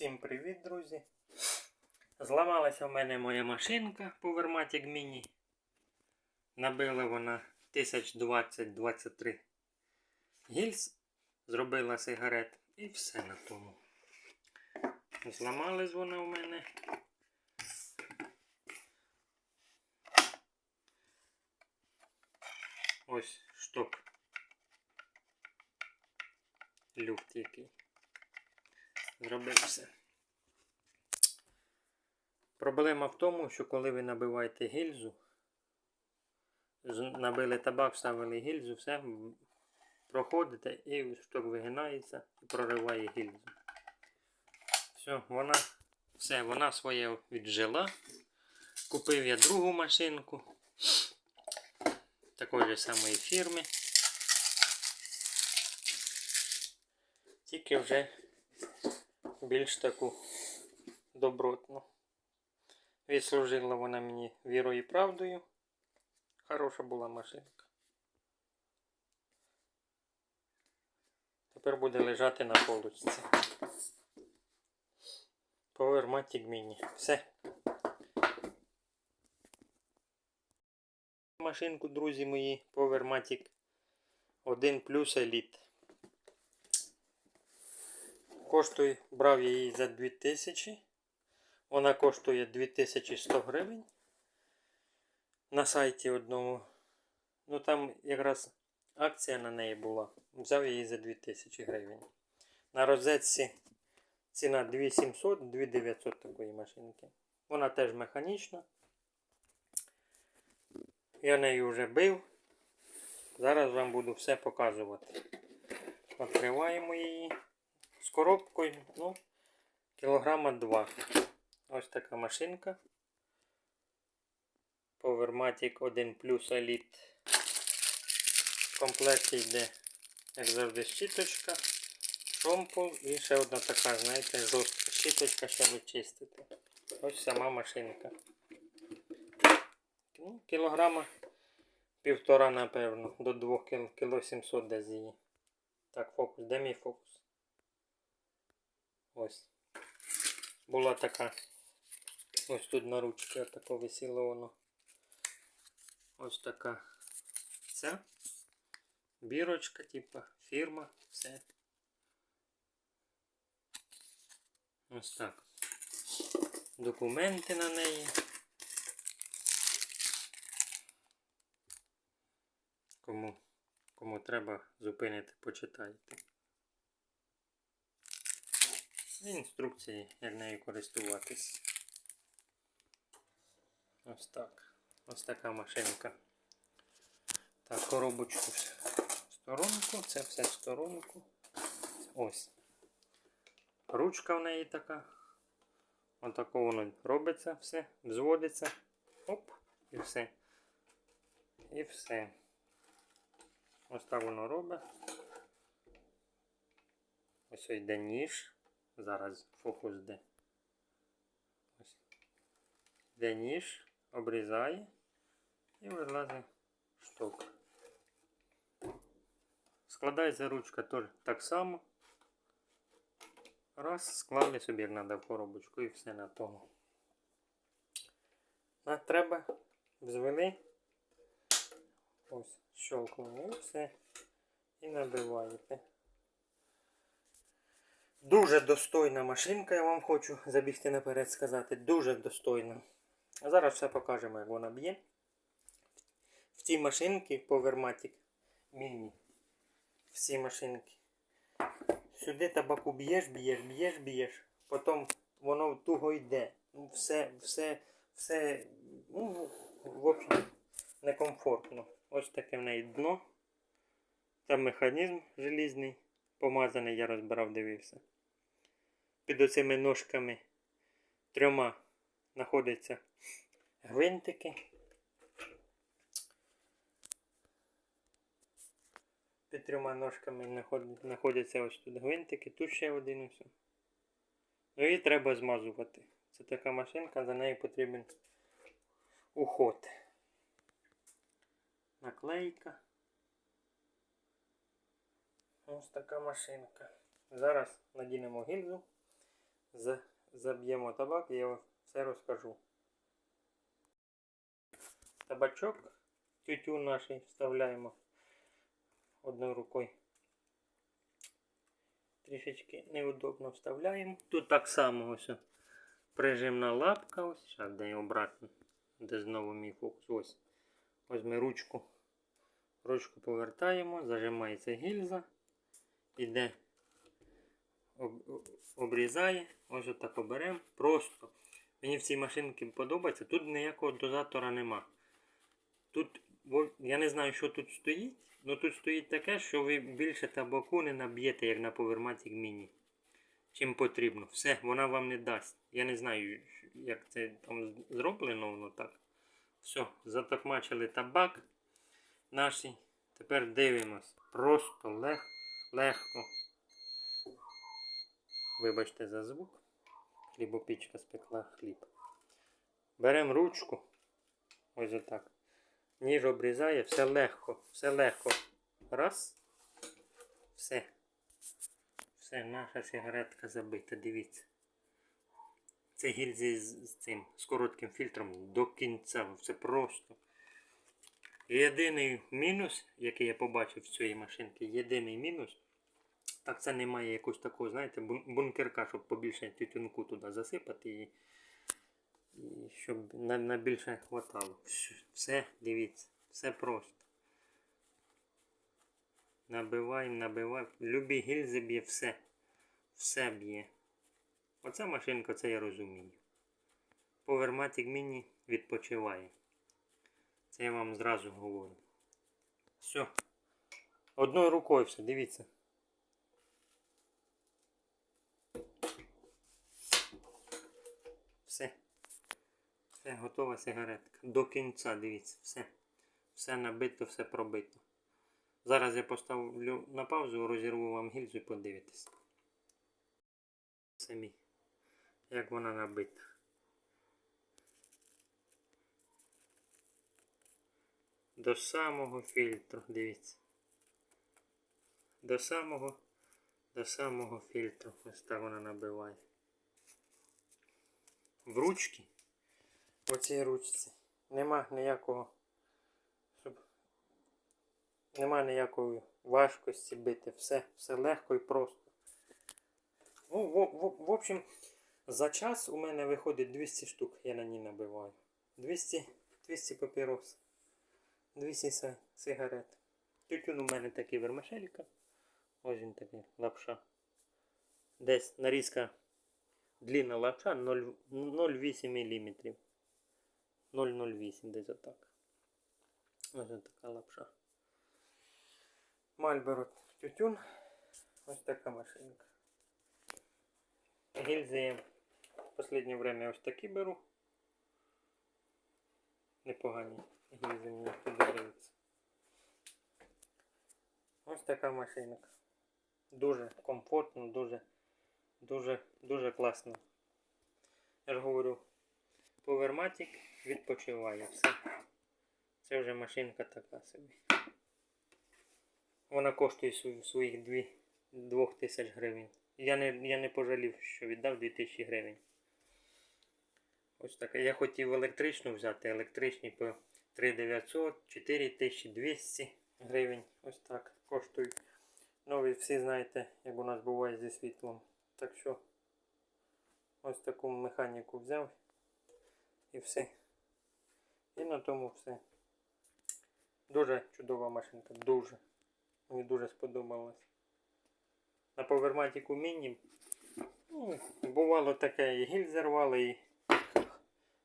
Всім привіт, друзі! Зламалася в мене моя машинка Powermatic Mini. Набила вона 1020-23 гільз, зробила сигарет і все на тому. Зламалась вона в мене. Ось шток. Люфт який. Зробив все. Проблема в тому, що коли ви набиваєте гільзу, набили табак, вставили гільзу, все проходите і шток вигинається і прориває гільзу. Все, вона все, вона своє віджила. Купив я другу машинку такої же самої фірми. Тільки вже більш таку добротну. Відслужила вона мені вірою і правдою. Хороша була машинка. Тепер буде лежати на полочці. Powermatic Mini. Все. Машинку, друзі мої, Powermatic 1 Plus Elite. Коштує, брав її за 2000. Вона коштує 2100 гривень. На сайті одному. Ну там якраз акція на неї була. Взяв її за 2000 гривень. На розетці ціна 2700, 2900 такої машинки. Вона теж механічна. Я нею вже бив. Зараз вам буду все показувати. Відкриваємо її коробкою, ну, кілограма 2. Ось така машинка. Powermatic 1 Plus Elite. В комплекті йде, як завжди, щіточка, шомпол і ще одна така, знаєте, жорстка щіточка, щоб чистити. Ось сама машинка. Ну, кілограма півтора, напевно, до 2 кіл, кіло 700 десь її. Так, фокус, де мій фокус? Ось. Була така. Ось тут на ручці отако висіло воно. Ось така ця. Бірочка, типа, фірма, все. Ось так. Документи на неї. Кому, кому треба зупинити, почитайте. Інструкції, як нею користуватись. Ось так. Ось така машинка. Так, коробочку в сторонку, це все в сторонку. Ось. Ручка в неї така. Отако воно робиться все, взводиться. Оп, і все. І все. Ось так воно робить. Ось йде ніж. Зараз фокус де. Ось. Йде ніж, обрізає і вилазить шток. Складається ручка теж так само. Раз, склали собі як треба в коробочку і все на тому. А треба взвели. Ось, щелкнули все. І набиваєте. Дуже достойна машинка, я вам хочу забігти наперед сказати. Дуже достойна. А зараз все покажемо, як вона б'є. В цій машинці Powermatic Mini. Всі машинки. Сюди табаку б'єш, б'єш, б'єш, б'єш. Потім воно туго йде. Ну, Все, все, все, ну, в общем, некомфортно. Ось таке в неї дно. Там механізм желізний, помазаний, я розбирав, дивився. Під оцими ножками трьома знаходяться гвинтики. Під трьома ножками знаходяться ось тут гвинтики, тут ще один ось. Ну і треба змазувати. Це така машинка, за нею потрібен уход. Наклейка. Ось така машинка. Зараз надінемо гільзу заб'ємо табак і я вам все розкажу. Табачок, тютю наш вставляємо одною рукою. Трішечки неудобно вставляємо. Тут так само ось прижимна лапка. Ось, зараз де обратно, де знову мій фокус. Ось. Ось ми ручку. Ручку повертаємо, зажимається гільза, іде, об- об- обрізає, ось отак оберемо. Просто. Мені в цій машинці подобається. Тут ніякого дозатора нема. Тут, я не знаю, що тут стоїть, але тут стоїть таке, що ви більше табаку не наб'єте, як на Powermatic Mini. Чим потрібно. Все, вона вам не дасть. Я не знаю, як це там зроблено воно так. Все, затокмачили табак наші. Тепер дивимось. Просто лег, легко. Вибачте за звук. Хлібопічка спекла хліб. Беремо ручку. Ось отак. Ніж обрізає, все легко, все легко. Раз. Все. Все, наша сигаретка забита, дивіться. Це гільзі з, з цим, з коротким фільтром до кінця. Все просто. Єдиний мінус, який я побачив в цій машинці, єдиний мінус. Так це немає якогось такого, знаєте, бункерка, щоб побільше тютюнку туди засипати і, і щоб на, на більше хватало. Все, дивіться, все просто. Набиваємо, набиваємо. Любі гільзи б'є все. Все б'є. Оця машинка, це я розумію. Powermatic Mini відпочиває. Це я вам зразу говорю. Все. Одною рукою все, дивіться. Все. Все, готова сигаретка. До кінця, дивіться, все. Все набито, все пробито. Зараз я поставлю на паузу, розірву вам гільзу і подивитесь. Самі. Як вона набита. До самого фільтру, дивіться. До самого, до самого фільтру. Ось так вона набиває. В ручки. В оцій ручці. Нема ніякого. Щоб... Нема ніякої важкості бити. Все, все легко і просто. Ну, в, в, в общем, за час у мене виходить 200 штук, я на ній набиваю. 200, 200 папірос. 200 си- сигарет. Тютюн у мене такий вермишелька. Ось він такий лапша. Десь нарізка длинна лапша 0,8 мм. 0,08 десь отак. Ось така лапша. Мальборо тютюн. Ось така машинка. Гільзи в останнє время ось такі беру. Непогані мені подобаються. Ось така машинка. Дуже комфортно, дуже, дуже, дуже класно. Я ж говорю, Powermatic відпочиває все. Це вже машинка така собі. Вона коштує своїх 2 2000 гривень. Я не, я не пожалів, що віддав 2000 гривень. Ось таке. Я хотів електричну взяти, електричні 3900, 4200 гривень. Ось так коштують. Ну, ви всі знаєте, як у нас буває зі світлом. Так що ось таку механіку взяв і все. І на тому все. Дуже чудова машинка, дуже. Мені дуже сподобалось. На поверматіку міні ну, бувало таке, і гільзи рвали, і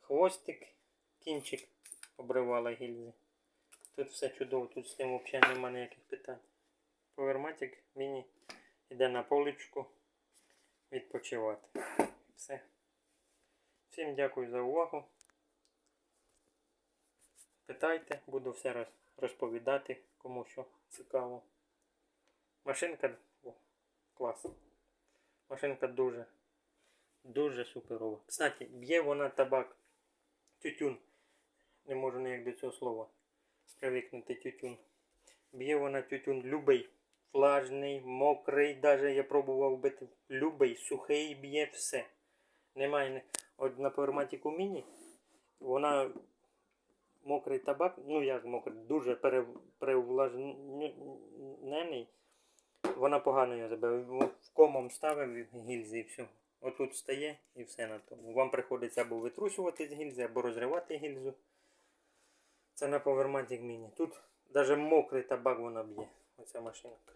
хвостик, кінчик обривала гільзи. Тут все чудово, тут з тим взагалі немає ніяких питань. Поверматик міні йде на поличку відпочивати. Все. Всім дякую за увагу. Питайте, буду все розповідати, кому що цікаво. Машинка о, клас. Машинка дуже, дуже суперова. Кстати, б'є вона табак. Тютюн. Не можу ніяк до цього слова привикнути тютюн. Б'є вона тютюн любий. влажний, мокрий, даже я пробував бити любий, сухий б'є все. Немає. От на Powermatic Mini вона мокрий табак, ну як мокрий, дуже пере, переувлажнений. Вона погано його забив. В комом ставив гільзи і все. Отут стає і все на тому. Вам приходиться або витрусювати з гільзи, або розривати гільзу. Це на Powermatic Mini. Тут навіть мокрий табак вона б'є. Оця машинка.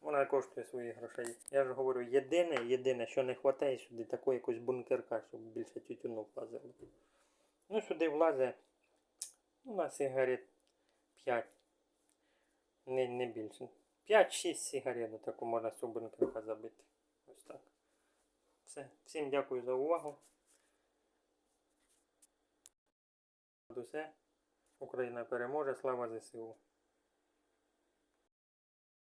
Вона коштує своїх грошей. Я ж говорю, єдине, єдине, що не вистачає сюди такої якось бункерка, щоб більше тютюну влазило. Ну, сюди влазить ну, на сигарет 5. Не, не більше. 5-6 сигарет, отаку можна цього бункерка забити. Ось так. Все. Всім дякую за увагу. От Усе. Україна переможе, слава ЗСУ.